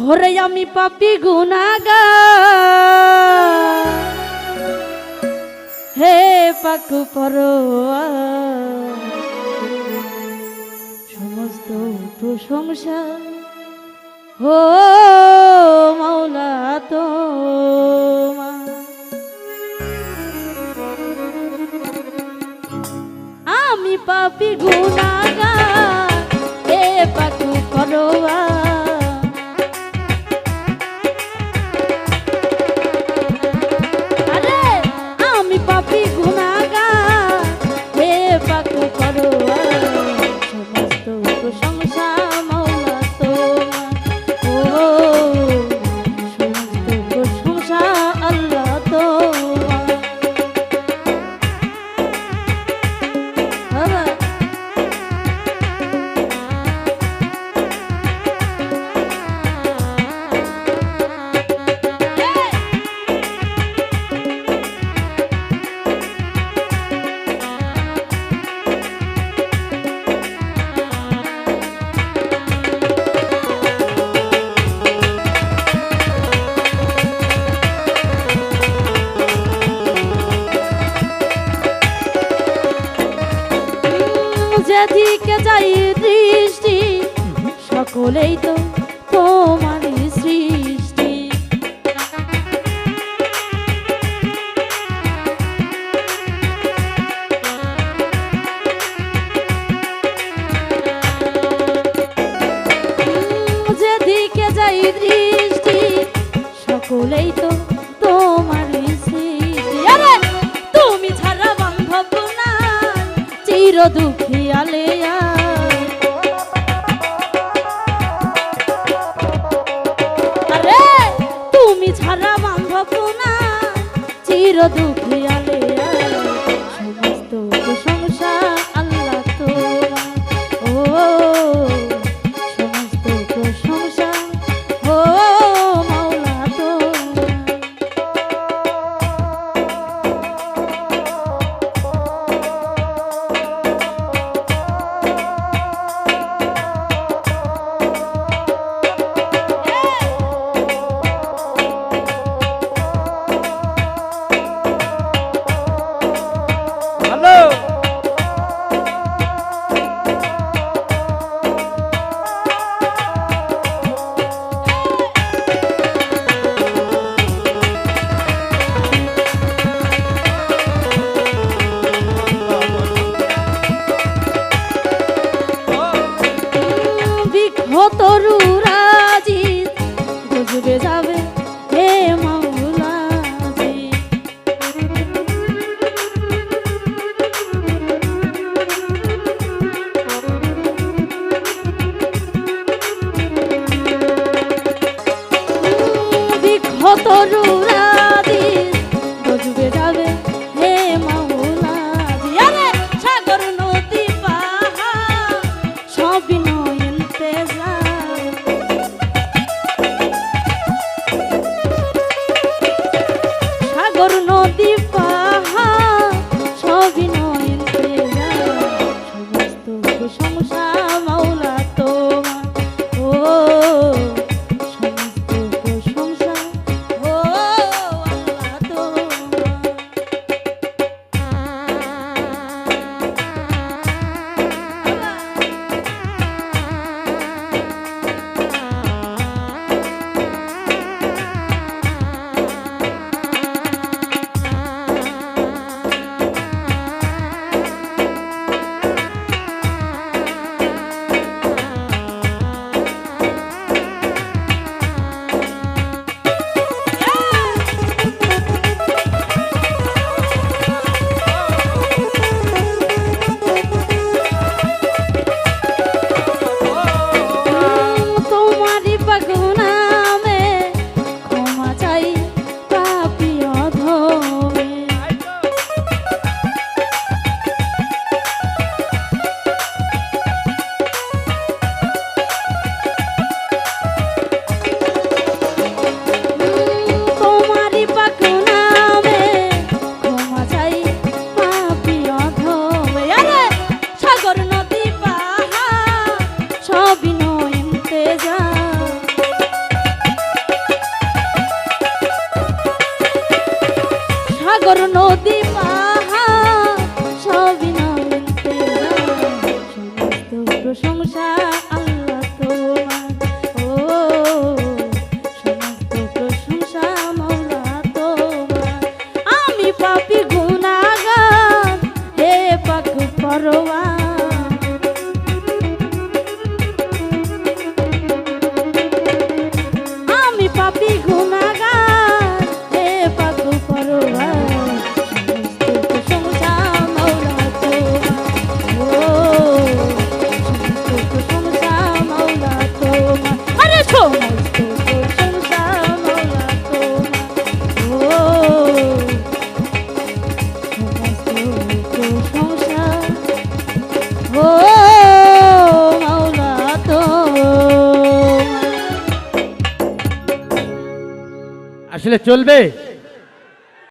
ওরে আমি পাপি হে পাকু পরোয়া। সমস্ত প্রশংসা হো মাওলা তো আমি পাপি গুনাগা সকলেই তো তোমারই সৃষ্টি। যেদিকে যাই দৃষ্টি, সকলেই তো আরে, তুমি ছাড়া বান্ধব না চির দুঃখী আলেয়া চির দুঃখী হে সবই নয় তেজা আসলে চলবে?